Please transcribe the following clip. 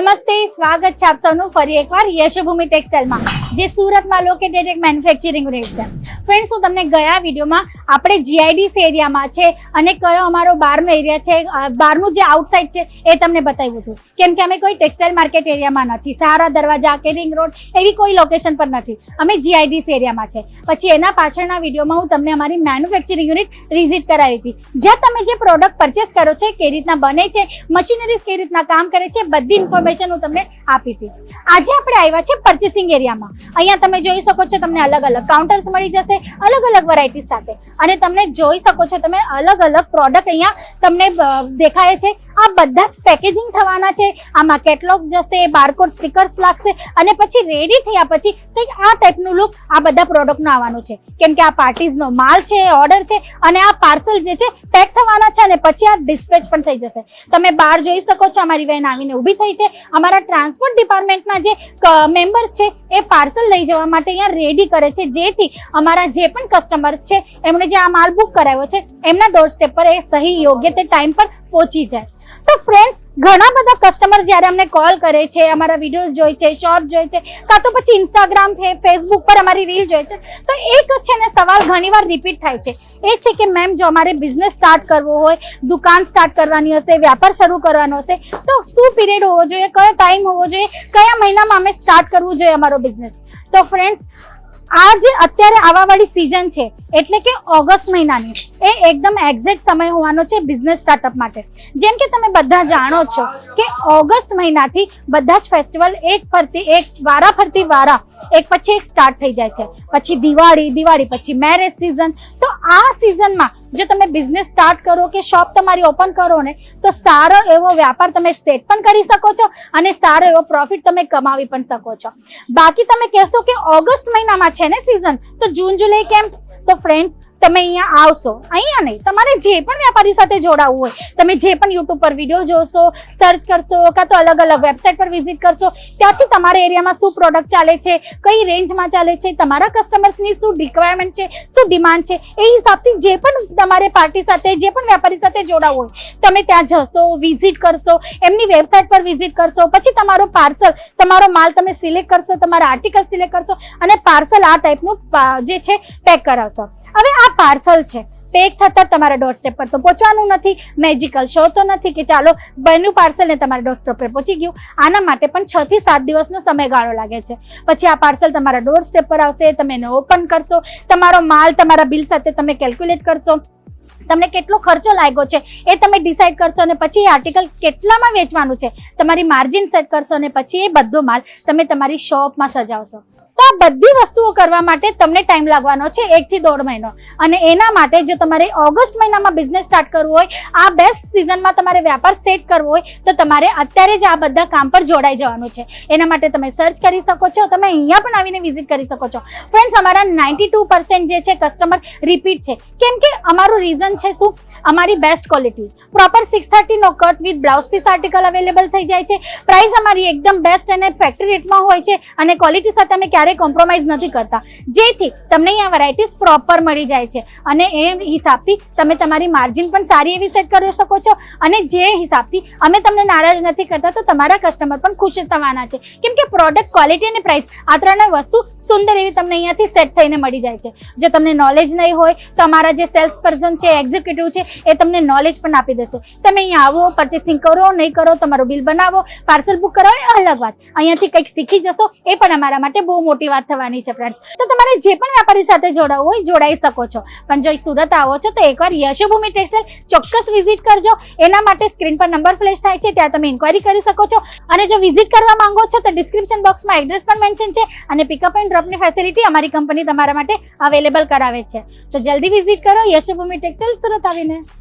નમસ્તે, સ્વાગત છે આપ સૌનું ફરી એકવાર યશભૂમિ ટેક્સટાઇલમાં, જે સુરતમાં લોકેટેડ એક મેન્યુફેક્ચરિંગ યુનિટ છે. ફ્રેન્ડ્સ હું તમને ગયા વિડીયોમાં આપણે જીઆઈડીસ એરિયામાં છે અને કયો અમારો બારનો એરિયા છે બારનું જે આઉટસાઇડ છે એ તમને બતાવ્યું હતું. કેમ કે અમે કોઈ ટેક્સટાઇલ માર્કેટ એરિયામાં નથી, સારા દરવાજા કે રિંગ રોડ એવી કોઈ લોકેશન પર નથી. અમે જીઆઈડીસ એરિયામાં છે. પછી એના પાછળના વિડીયોમાં હું તમને અમારી મેન્યુફેક્ચરિંગ યુનિટ વિઝિટ કરાવી હતી. જ્યાં તમે જે પ્રોડક્ટ પરચેસ કરો છો કેવી રીતના બને છે મશીનરીઝ કઈ રીતના કામ કરે છે, બધી ઇન્ફોર્મેશન હું તમને આપી હતી. આજે આપણે આવ્યા છે પર્ચેસિંગ એરિયામાં અહીંયા તમે જોઈ શકો છો તમને અલગ અલગ કાઉન્ટર્સ મળી જશે, અલગ અલગ વેરાયટી સાથે. અને તમને જોઈ શકો છો તમે અલગ અલગ પ્રોડક્ટ અહીંયા તમને દેખાય છે. આ બધા જ પેકેજિંગ થવાના છે. આમાં કેટલોગ્સ જશે બારકોડ સ્ટીકર્સ લાગશે, અને પછી રેડી થયા પછી કંઈક આ ટાઈપનું લુક આ બધા પ્રોડક્ટનું આવવાનું છે. કેમ કે આ પાર્ટીઝનો માલ છે ઓર્ડર છે, અને આ પાર્સલ જે છે પેક થવાના છે, અને પછી આ ડિસ્પેચ પણ થઈ જશે. તમે બહાર જોઈ શકો છો, અમારી વેન આવીને ઊભી થઈ છે. અમારા ટ્રાન્સપોર્ટ ડિપાર્ટમેન્ટના જે મેમ્બર્સ છે, એ પાર્સલ લઈ જવા માટે અહીંયા રેડી કરે છે. જેથી અમારા જે પણ કસ્ટમર્સ છે, એમણે જે આ માલ બુક કરાવ્યો છે, એમના ડોર સ્ટેપ પર એ સહી, યોગ્ય તે ટાઈમ પર પહોંચી જાય. તો ફ્રેન્ડ્સ ઘણા બધા કસ્ટમર જ્યારે અમને કોલ કરે છે, અમારા વિડીયોઝ જોઈ છે શોર્ટ જોઈ છે, કાં તો પછી ઇન્સ્ટાગ્રામ ફેસબુક પર અમારી રીલ જોઈ છે, તો એક છે ને સવાલ ઘણીવાર રિપીટ થાય છે. એ છે કે મેમ જો અમારે બિઝનેસ સ્ટાર્ટ કરવો હોય, દુકાન સ્ટાર્ટ કરવાની હશે, વ્યાપાર શરૂ કરવાનો હશે, તો શું પીરિયડ હોવો જોઈએ, કયો ટાઈમ હોવો જોઈએ, કયા મહિનામાં અમે સ્ટાર્ટ કરવું જોઈએ અમારો બિઝનેસ તો ફ્રેન્ડ્સ આ જે અત્યારે આવાવાળી સિઝન છે, એટલે કે ઓગસ્ટ મહિનાની, એ એકદમ એક્ઝેક્ટ સમય હોવાનો છે બિઝનેસ સ્ટાર્ટઅપ માટે. જેમ કે તમે બધા જાણો છો કે ઓગસ્ટ મહિનાથી બધા જ ફેસ્ટિવલ એક ફરતી, એક વારા ફરતી વારા, એક પછી એક સ્ટાર્ટ થઈ જાય છે. પછી દિવાળી દિવાળી, પછી મેરેજ સિઝન તો આ સિઝનમાં જો તમે બિઝનેસ સ્ટાર્ટ કરો કે શોપ તમારી ઓપન કરો ને, તો સારો એવો વ્યાપાર તમે સેટ પણ કરી શકો છો અને સારો એવો પ્રોફિટ તમે કમાવી પણ શકો છો. બાકી તમે કહેશો કે ઓગસ્ટ મહિનામાં છે ને સિઝન તો જૂન, જુલાઈ કેમ? તો ફ્રેન્ડ્સ તમે અહીંયા આવશો. અહીંયા નહીં. તમારે જે પણ વ્યાપારી સાથે જોડાવવું હોય, તમે જે પણ યુટ્યુબ પર વીડિયો જોશો સર્ચ કરશો, કાં તો અલગ અલગ વેબસાઇટ પર વિઝિટ કરશો, ત્યાંથી તમારા એરિયામાં શું પ્રોડક્ટ ચાલે છે, કઈ રેન્જમાં ચાલે છે, તમારા કસ્ટમર્સની શું રિક્વાયરમેન્ટ છે, શું ડિમાન્ડ છે, એ હિસાબથી જે પણ તમારે પાર્ટી સાથે, જે પણ વ્યાપારી સાથે જોડાવવું હોય, તમે ત્યાં જશો વિઝિટ કરશો, એમની વેબસાઇટ પર વિઝિટ કરશો, પછી તમારો પાર્સલ તમારો માલ તમે સિલેક્ટ કરશો, તમારા આર્ટિકલ સિલેક્ટ કરશો, અને પાર્સલ આ ટાઈપનું જે છે પેક કરાવશો. હવે આ પાર્સલ છે. પેક થતાં તમારા ડોર સ્ટેપ પર તો પહોંચવાનું નથી. મેજિકલ શો તો નથી કે ચાલો બન્યું પાર્સલ ને તમારા ડોર સ્ટેપ પર પહોંચી ગયું. આના માટે પણ છ થી સાત દિવસનો સમયગાળો લાગે છે. પછી આ પાર્સલ તમારા ડોર સ્ટેપ પર આવશે, તમે એને ઓપન કરશો. તમારો માલ તમારા બિલ સાથે તમે કેલ્ક્યુલેટ કરશો. તમને કેટલો ખર્ચો લાગ્યો છે એ તમે ડિસાઇડ કરશો અને પછી એ આર્ટિકલ કેટલામાં વેચવાનું છે. તમારી માર્જિન સેટ કરશો અને પછી એ બધો માલ તમે તમારી શોપમાં સજાવશો. તો આ બધી વસ્તુઓ કરવા માટે તમને ટાઈમ લાગવાનો છે એકથી દોઢ મહિનો. અને એના માટે જો તમારે ઓગસ્ટ મહિનામાં બિઝનેસ સ્ટાર્ટ કરવો હોય, આ બેસ્ટ સિઝનમાં તમારે વ્યાપાર સેટ કરવો હોય, તો તમારે અત્યારે જ આ બધા કામ પર જોડાઈ જવાનું છે. એના માટે તમે સર્ચ કરી શકો છો, તમે અહીંયા પણ આવીને વિઝિટ કરી શકો છો. ફ્રેન્ડ્સ અમારા નાઇન્ટી જે છે કસ્ટમર રિપીટ છે. કેમ કે અમારું રીઝન છે શું? અમારી best quality proper six થર્ટીનો cut with blouse piece article available થઈ જાય છે. પ્રાઇસ અમારી એકદમ બેસ્ટ અને ફેક્ટરી રેટમાં હોય છે. અને ક્વોલિટી સાથે અમે ક્યારેય કોમ્પ્રોમાઇઝ નથી કરતા. જેથી તમને અહીંયા વેરાયટીઝ પ્રોપર મળી જાય છે. અને એ હિસાબથી તમે તમારી માર્જિન પણ સારી એવી સેટ કરી શકો છો. અને જે હિસાબથી અમે તમને નારાજ નથી કરતા, તો તમારા કસ્ટમર પણ ખુશ થવાના છે. કેમ કે પ્રોડક્ટ ક્વોલિટી અને પ્રાઇસ આ ત્રણેય વસ્તુ સુંદર એવી તમને અહીંયાથી સેટ થઈને મળી જાય છે. જો તમને નોલેજ નહીં હોય, તો અમારા જે સેલ્સ પર્સન છે એક્ઝિક્યુટિવ છે, એ તમને નોલેજ પણ આપી દેશે. તમે અહીંયા આવો પરચેસિંગ કરો, નહીં કરો, તમારું બિલ બનાવો પાર્સલ બુક કરાવો એ અલગ વાત. અહીંયાથી કંઈક શીખી જશો, એ પણ અમારા માટે બહુ મોટી વાત થવાની છે ફ્રેન્ડ્સ તો તમારે જે પણ વ્યાપારી સાથે જોડાવવું હોય, જોડાઈ શકો છો. પણ જો સુરત આવો છો, તો એકવાર યશોભૂમિ ટેક્સટાઇલ ચોક્કસ વિઝિટ કરજો. એના માટે સ્ક્રીન પર નંબર ફ્લેશ થાય છે, ત્યાં તમે ઇન્ક્વાયરી કરી શકો છો. અને જો વિઝિટ કરવા માંગો છો, તો ડિસ્ક્રિપ્શન બોક્સમાં એડ્રેસ પણ મેન્શન છે અને પિકઅપ એન્ડ ડ્રોપની ફેસિલિટી અમારી કંપની તમારા માટે અવેલેબલ કરાવે છે. તો જલ્દી વિઝિટ કરો યશોભૂમિ ટેક્સટાઇલ સુરત આવીને.